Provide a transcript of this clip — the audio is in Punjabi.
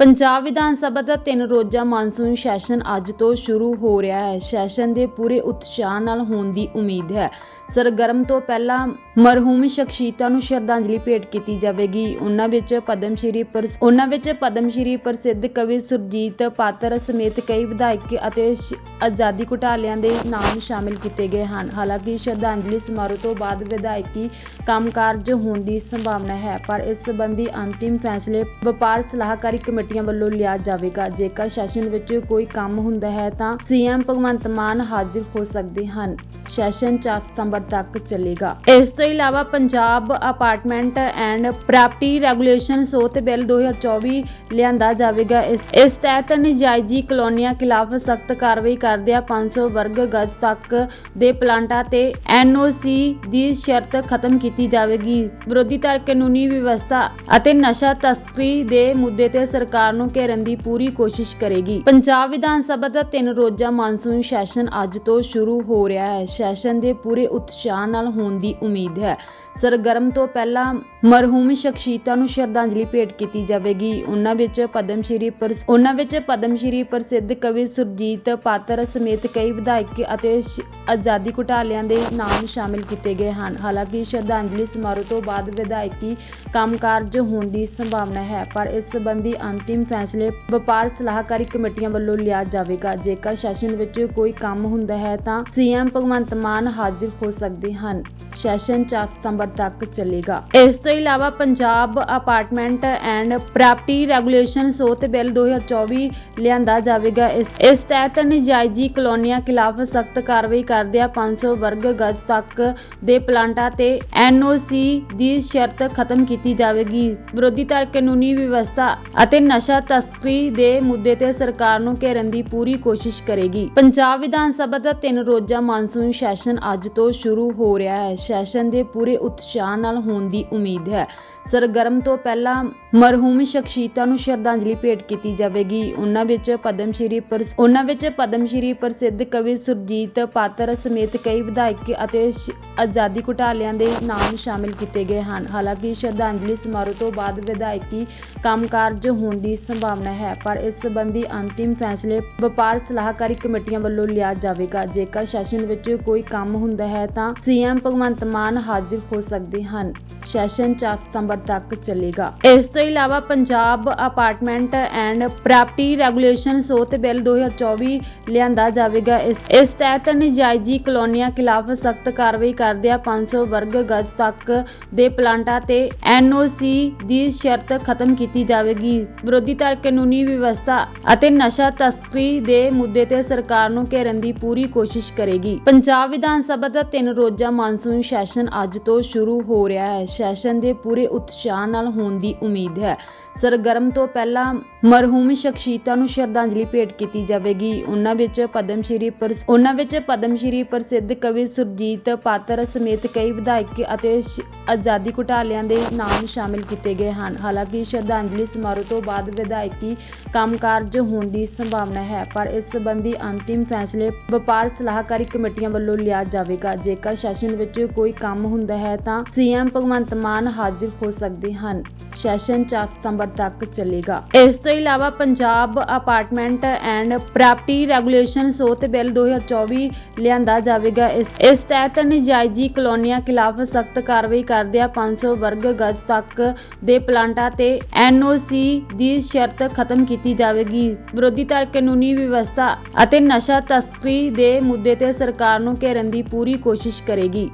ਪੰਜਾਬ ਵਿਧਾਨ ਸਭਾ ਦਾ ਤਿੰਨ ਰੋਜ਼ਾ ਮਾਨਸੂਨ ਸੈਸ਼ਨ ਅੱਜ ਤੋਂ ਸ਼ੁਰੂ ਹੋ ਰਿਹਾ ਹੈ। ਸੈਸ਼ਨ ਦੇ ਪੂਰੇ ਉਤਸ਼ਾਹ ਨਾਲ ਹੋਣ ਦੀ ਉਮੀਦ ਹੈ। ਸਰਗਰਮ ਤੋਂ ਪਹਿਲਾਂ ਮਰਹੂਮ ਸ਼ਖਸੀਅਤਾਂ ਨੂੰ ਸ਼ਰਧਾਂਜਲੀ ਭੇਟ ਕੀਤੀ ਜਾਵੇਗੀ। ਉਹਨਾਂ ਵਿੱਚ ਪਦਮ ਸ਼੍ਰੀ ਉਹਨਾਂ ਵਿੱਚ ਪਦਮ ਸ਼੍ਰੀ ਪ੍ਰਸਿੱਧ ਕਵੀ ਸੁਰਜੀਤ ਪਾਤਰ ਸਮੇਤ ਕਈ ਵਿਧਾਇਕ ਅਤੇ ਆਜ਼ਾਦੀ ਘੁਟਾਲਿਆਂ ਦੇ ਨਾਮ ਸ਼ਾਮਿਲ ਕੀਤੇ ਗਏ ਹਨ। ਹਾਲਾਂਕਿ ਸ਼ਰਧਾਂਜਲੀ ਸਮਾਰੋਹ ਤੋਂ ਬਾਅਦ ਵਿਧਾਇਕੀ ਕੰਮਕਾਜ ਹੋਣ ਦੀ ਸੰਭਾਵਨਾ ਹੈ, ਪਰ ਇਸ ਸੰਬੰਧੀ ਅੰਤਿਮ ਫੈਸਲੇ ਵਪਾਰ ਸਲਾਹਕਾਰੀ ਕਮੇਟੀ ਕਮੇਟੀਆਂ ਵੱਲੋਂ ਲਿਆ ਜਾਵੇਗਾ। ਜੇਕਰ ਸੈਸ਼ਨ ਵਿੱਚ ਕੋਈ ਕੰਮ ਹੁੰਦਾ ਹੈ ਤਾਂ ਸੀਐਮ ਭਗਵੰਤ ਮਾਨ ਹਾਜ਼ਰ ਹੋ ਸਕਦੇ ਹਨ। ਸੈਸ਼ਨ 4 ਸਤੰਬਰ ਤੱਕ ਚੱਲੇਗਾ। ਇਸ ਤੋਂ ਇਲਾਵਾ Punjab apartment and property regulation ਸੋਧ ਬਿੱਲ 2024 ਲਿਆਂਦਾ ਜਾਵੇਗਾ। ਇਸ ਤਹਿਤ ਨਜਾਇਜ਼ੀ ਕਲੋਨੀਆਂ ਖਿਲਾਫ ਸਖਤ ਕਾਰਵਾਈ ਕਰਦਿਆਂ 500 ਵਰਗ ਗਜ ਤੱਕ ਦੇ ਪਲਾਂਟਾਂ ਤੇ ਐਨਓਸੀ ਦੀ ਸ਼ਰਤ ਖਤਮ ਕੀਤੀ ਜਾਵੇਗੀ। ਵਿਰੋਧੀ ਧਿਰ ਕਾਨੂੰਨੀ ਵਿਵਸਥਾ ਅਤੇ ਨਸ਼ਾ ਤਸਕਰੀ ਦੇ ਮੁੱਦੇ ਤੇ ਸਰਕਾਰ ਨੂੰ ਘੇਰਨ ਦੀ ਪੂਰੀ ਕੋਸ਼ਿਸ਼ ਕਰੇਗੀ। ਪੰਜਾਬ ਵਿਧਾਨ ਸਭਾ ਦਾ ਤਿੰਨ ਰੋਜ਼ਾ ਮਾਨਸੂਨ ਸੈਸ਼ਨ ਅੱਜ ਤੋਂ ਸ਼ੁਰੂ ਹੋ ਰਿਹਾ ਹੈ। ਸੈਸ਼ਨ ਦੇ ਪੂਰੇ ਉਤਸ਼ਾਹ ਨਾਲ ਹੋਣ ਦੀ ਉਮੀਦ ਹੈ। ਸਰਗਰਮ ਤੋਂ ਪਹਿਲਾਂ ਮਰਹੂਮ ਸ਼ਖਸੀਅਤਾਂ ਨੂੰ ਸ਼ਰਧਾਂਜਲੀ ਭੇਟ ਕੀਤੀ ਜਾਵੇਗੀ। ਉਹਨਾਂ ਵਿੱਚ ਪਦਮ ਸ਼੍ਰੀ ਉਹਨਾਂ ਵਿੱਚ ਪਦਮ ਸ਼੍ਰੀ ਪ੍ਰਸਿੱਧ ਕਵੀ ਸੁਰਜੀਤ ਪਾਤਰ ਸਮੇਤ ਕਈ ਵਿਧਾਇਕ ਅਤੇ ਆਜ਼ਾਦੀ ਘੁਟਾਲਿਆਂ ਦੇ ਨਾਮ ਸ਼ਾਮਿਲ ਕੀਤੇ ਗਏ ਹਨ। ਹਾਲਾਂਕਿ ਸ਼ਰਧਾਂਜਲੀ ਸਮਾਰੋਹ ਤੋਂ ਬਾਅਦ ਵਿਧਾਇਕੀ ਕੰਮਕਾਜ ਹੋਣ ਦੀ ਸੰਭਾਵਨਾ ਹੈ, ਪਰ ਇਸ ਸੰਬੰਧੀ ਅੰਤਿਮ ਫੈਸਲੇ ਵਪਾਰ ਸਲਾਹਕਾਰੀ ਕਮੇਟੀਆਂ ਵੱਲੋਂ ਲਿਆ ਜਾਵੇਗਾ। ਜੇਕਰ ਸੈਸ਼ਨ ਵਿੱਚ ਕੋਈ ਕੰਮ ਹੁੰਦਾ ਹੈ ਤਾਂ ਸੀਐਮ ਭਗਵੰਤ ਮਾਨ ਹਾਜ਼ਰ ਹੋ ਸਕਦੇ ਹਨ। ਸੈਸ਼ਨ 4 ਸਤੰਬਰ ਤੱਕ ਚੱਲੇਗਾ। ਇਸ ਤੋਂ ਇਲਾਵਾ Punjab apartment and property regulation ਸੋਤ bill 2024 ਲਿਆਂਦਾ ਜਾਵੇਗਾ। ਇਸ ਇਸ ਤਹਿਤ ਨਜਾਇਜ਼ੀ ਕਲੋਨੀਆਂ ਖਿਲਾਫ ਸਖਤ ਕਾਰਵਾਈ ਕਰਦਿਆਂ 500 ਵਰਗ ਗਜ ਤੱਕ ਦੇ ਪਲਾਂਟਾਂ ਤੇ ਐਨਓਸੀ ਦੀ ਸ਼ਰਤ ਖਤਮ ਕੀਤੀ ਜਾਵੇਗੀ। ਵਿਰੋਧੀ ਧਿਰ ਕਾਨੂੰਨੀ ਵਿਵਸਥਾ ਅਤੇ ਨਸ਼ਾ ਤਸਕਰੀ ਦੇ ਮੁੱਦੇ ਤੇ ਸਰਕਾਰ ਨੂੰ ਘੇਰਨ ਦੀ ਪੂਰੀ ਕੋਸ਼ਿਸ਼ ਕਰੇਗੀ। ਪੰਜਾਬ ਵਿਧਾਨ ਸਭਾ ਦਾ ਤਿੰਨ ਰੋਜ਼ਾ ਮਾਨਸੂਨ ਸੈਸ਼ਨ ਅੱਜ ਤੋਂ ਸ਼ੁਰੂ ਹੋ ਰਿਹਾ ਹੈ। ਸੈਸ਼ਨ ਦੇ ਪੂਰੇ ਉਤਸ਼ਾਹ ਨਾਲ ਹੋਣ ਦੀ ਉਮੀਦ ਹੈ। ਸਰਗਰਮ ਤੋਂ ਪਹਿਲਾਂ ਮਰਹੂਮ ਸ਼ਖਸੀਅਤਾਂ ਨੂੰ ਸ਼ਰਧਾਂਜਲੀ ਭੇਟ ਕੀਤੀ ਜਾਵੇਗੀ। ਉਹਨਾਂ ਵਿੱਚ ਪਦਮ ਸ਼੍ਰੀ ਉਹਨਾਂ ਵਿੱਚ ਪਦਮ ਸ਼੍ਰੀ ਪ੍ਰਸਿੱਧ ਕਵੀ ਸੁਰਜੀਤ ਪਾਤਰ ਸਮੇਤ ਕਈ ਵਿਧਾਇਕ ਅਤੇ ਆਜ਼ਾਦੀ ਘੁਟਾਲਿਆਂ ਦੇ ਨਾਮ ਸ਼ਾਮਿਲ ਕੀਤੇ ਗਏ ਹਨ। ਹਾਲਾਂਕਿ ਸ਼ਰਧਾਂਜਲੀ ਸਮਾਰੋਹ ਤੋਂ ਬਾਅਦ ਵਿਧਾਇਕੀ ਕੰਮਕਾਜ ਹੋਣ ਦੀ ਸੰਭਾਵਨਾ ਹੈ, ਪਰ ਇਸ ਸੰਬੰਧੀ ਅੰਤਿਮ ਫੈਸਲੇ ਵਪਾਰ ਸਲਾਹਕਾਰੀ ਕਮੇਟੀਆਂ ਵੱਲੋਂ ਲਿਆ ਜਾਵੇਗਾ। ਜੇਕਰ ਸੈਸ਼ਨ ਵਿੱਚ ਕੋਈ ਕੰਮ ਹੁੰਦਾ ਹੈ ਤਾਂ ਸੀਐਮ ਭਗਵੰਤ ਮਾਨ ਹਾਜ਼ਰ ਹੋ ਸਕਦੇ ਹਨ। ਸੈਸ਼ਨ 4 ਸਤੰਬਰ ਤੱਕ ਚੱਲੇਗਾ। ਇਸ ਤੋਂ ਇਲਾਵਾ Punjab apartment and property regulation ਸੋਧ ਬਿੱਲ 2024 ਲਿਆਂਦਾ ਜਾਵੇਗਾ। ਇਸ ਤਹਿਤ ਨਜਾਇਜ਼ੀ ਕਲੋਨੀਆਂ ਖਿਲਾਫ ਸਖਤ ਕਾਰਵਾਈ ਕਰਦਿਆਂ 500 ਵਰਗ ਗਜ ਤੱਕ ਦੇ ਪਲਾਂਟਾਂ ਤੇ ਐਨਓਸੀ ਦੀ ਸ਼ਰਤ ਖਤਮ ਕੀਤੀ ਜਾਵੇਗੀ। ਵਿਰੋਧੀ ਧਿਰ ਕਾਨੂੰਨੀ ਵਿਵਸਥਾ ਅਤੇ ਨਸ਼ਾ ਤਸਕਰੀ ਦੇ ਮੁੱਦੇ ਤੇ ਸਰਕਾਰ ਨੂੰ ਘੇਰਨ ਦੀ ਪੂਰੀ ਕੋਸ਼ਿਸ਼ ਕਰੇਗੀ। ਪੰਜਾਬ ਵਿਧਾਨ ਸਭਾ ਦਾ ਤਿੰਨ ਰੋਜ਼ਾ ਮਾਨਸੂਨ ਸੈਸ਼ਨ ਅੱਜ ਤੋਂ ਸ਼ੁਰੂ ਹੋ ਰਿਹਾ ਹੈ। ਸੈਸ਼ਨ ਦੇ ਪੂਰੇ ਉਤਸ਼ਾਹ ਨਾਲ ਹੋਣ ਦੀ ਉਮੀਦ ਹੈ। ਸਰਗਰਮ ਤੋਂ ਪਹਿਲਾਂ ਮਰਹੂਮ ਸ਼ਖਸੀਅਤਾਂ ਨੂੰ ਸ਼ਰਧਾਂਜਲੀ ਭੇਟ ਕੀਤੀ ਜਾਵੇਗੀ। ਉਹਨਾਂ ਵਿੱਚ ਪਦਮ ਸ਼੍ਰੀ ਉਹਨਾਂ ਵਿੱਚ ਪਦਮ ਸ਼੍ਰੀ ਪ੍ਰਸਿੱਧ ਕਵੀ ਸੁਰਜੀਤ ਪਾਤਰ ਸਮੇਤ ਕਈ ਵਿਧਾਇਕ ਅਤੇ ਆਜ਼ਾਦੀ ਘੁਟਾਲਿਆਂ ਦੇ ਨਾਮ ਸ਼ਾਮਿਲ ਕੀਤੇ ਗਏ ਹਨ। ਹਾਲਾਂਕਿ ਸ਼ਰਧਾਂਜਲੀ ਸਮਾਰੋਹ ਤੋਂ ਬਾਅਦ ਵਿਧਾਇਕੀ ਕੰਮਕਾਜ ਹੋਣ ਦੀ ਸੰਭਾਵਨਾ ਹੈ, ਪਰ ਇਸ ਸੰਬੰਧੀ ਅੰਤਿਮ ਫੈਸਲੇ ਵਪਾਰ ਸਲਾਹਕਾਰੀ ਕਮੇਟੀਆਂ ਵੱਲੋਂ ਲਿਆ ਜਾਵੇਗਾ। ਜੇਕਰ ਸੈਸ਼ਨ ਵਿੱਚ ਕੋਈ ਕੰਮ ਹੁੰਦਾ ਹੈ ਤਾਂ ਸੀਐਮ ਭਗਵੰਤ ਮਾਨ ਹਾਜ਼ਰ ਹੋ ਸਕਦੇ ਹਨ। ਸੈਸ਼ਨ 4 ਸਤੰਬਰ ਤੱਕ ਚੱਲੇਗਾ। ਇਸ ਤੋਂ ਇਲਾਵਾ Punjab apartment and property regulation ਸੋਧ ਬਿੱਲ 2024 ਲਿਆਂਦਾ ਜਾਵੇਗਾ। ਇਸ ਤਹਿਤ ਨਜਾਇਜ਼ੀ ਕਲੋਨੀਆਂ ਖਿਲਾਫ ਸਖਤ ਕਾਰਵਾਈ ਕਰਦਿਆਂ 500 ਵਰਗ ਗਜ ਤੱਕ ਦੇ ਪਲਾਂਟਾਂ ਤੇ ਐਨਓਸੀ ਦੀ ਸ਼ਰਤ ਖਤਮ ਕੀਤੀ ਜਾਵੇਗੀ। ਵਿਰੋਧੀ ਧਿਰ ਕਾਨੂੰਨੀ ਵਿਵਸਥਾ ਅਤੇ ਨਸ਼ਾ ਤਸਕਰੀ ਦੇ ਮੁੱਦੇ ਤੇ ਸਰਕਾਰ ਨੂੰ ਘੇਰਨ ਦੀ ਪੂਰੀ ਕੋਸ਼ਿਸ਼ ਕਰੇਗੀ।